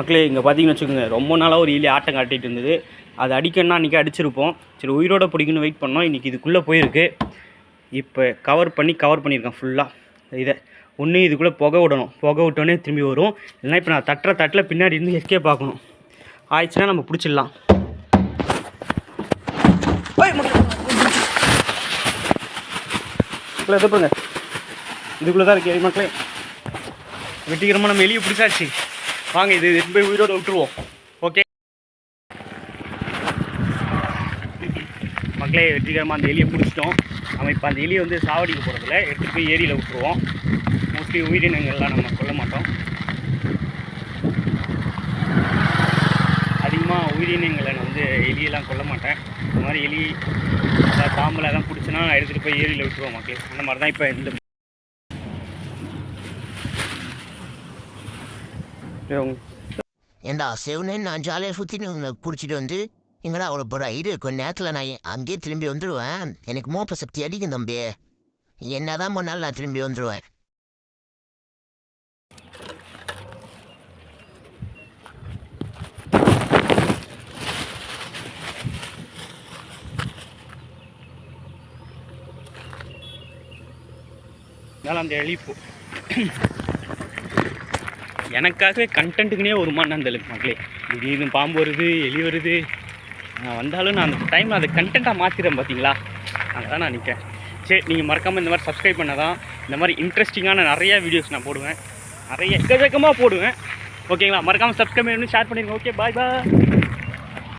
மக்களே இங்கே பார்த்தீங்கன்னு வச்சுக்கோங்க ரொம்ப நாளாக ஒரு இலி ஆட்டம் காட்டிட்டு இருந்தது. அது அடிக்கணும்னா அன்றைக்கி அடிச்சிருப்போம். சரி உயிரோட பிடிக்கணும்னு வெயிட் பண்ணோம். இன்றைக்கி இதுக்குள்ளே போயிருக்கு. இப்போ கவர் பண்ணி கவர் பண்ணியிருக்கேன் ஃபுல்லாக இதை ஒன்று இதுக்குள்ளே புகை விடணும். புகை விட்டோன்னே திரும்பி வரும். இல்லைன்னா இப்போ நான் தட்டுற தட்டில் பின்னாடி இருந்து எஸ்கே பார்க்கணும். ஆயிடுச்சுன்னா நம்ம பிடிச்சிடலாம். மக்களே எதை இதுக்குள்ளே தான் இருக்கு. மக்களே வெற்றிகரமாக நம்ம எலியை பிடிச்சாச்சு. வாங்க இது எடுத்து போய் உயிரோட விட்டுருவோம். ஓகே மக்களே வெற்றிகரமாக அந்த எலியை பிடிச்சிட்டோம். நம்ம இப்போ அந்த எலியை வந்து சாவடிக்க போகிறதில்ல எடுத்துகிட்டு போய் ஏரியில் விட்டுருவோம். மோஸ்ட்லி உயிரினங்கள்லாம் நம்ம கொல்ல மாட்டோம். அதிகமாக உயிரினங்களை நான் வந்து எலியெல்லாம் கொல்ல மாட்டேன். இந்த மாதிரி எலி அதாவது பாம்புல தான் பிடிச்சினா எடுத்துகிட்டு போய் ஏரியில் விட்டுருவோம் மக்களே. அந்த மாதிரி தான் இப்போ இந்த ஏண்டா செவனே நான் ஜாலியாக சுற்றின்னு உங்களை பிடிச்சிட்டு வந்து எங்கடா அவ்வளோ போகிறா இரு கொஞ்ச நேரத்தில் நான் அங்கேயே திரும்பி வந்துடுவேன் எனக்கு மோப்ப சக்தி அடிக்கும் தம்பி. என்னதான் பண்ணாலும் நான் திரும்பி வந்துடுவேன் அந்த எழிப்பு எனக்காகவே கண்டென்ட்டுக்குனே ஒரு அந்த இருக்கு மக்களே. திடீர்னு பாம்பு வருது எலி வருது. நான் வந்தாலும் நான் அந்த டைமில் அதை கண்டென்ட்டாக மாற்றிடுறேன் பார்த்தீங்களா அங்கே தான் நான் நிற்கிறேன் சரி நீங்கள் மறக்காமல் இந்த மாதிரி சப்ஸ்கிரைப் பண்ண தான் இந்த மாதிரி இன்ட்ரெஸ்டிங்கான நிறைய வீடியோஸ் நான் போடுவேன். நிறைய எக்கச்சக்கமாக போடுவேன். ஓகேங்களா? மறக்காமல் சப்ஸ்கிரைப் பண்ணி ஷேர் பண்ணிடுங்க. ஓகே பாய் பாய்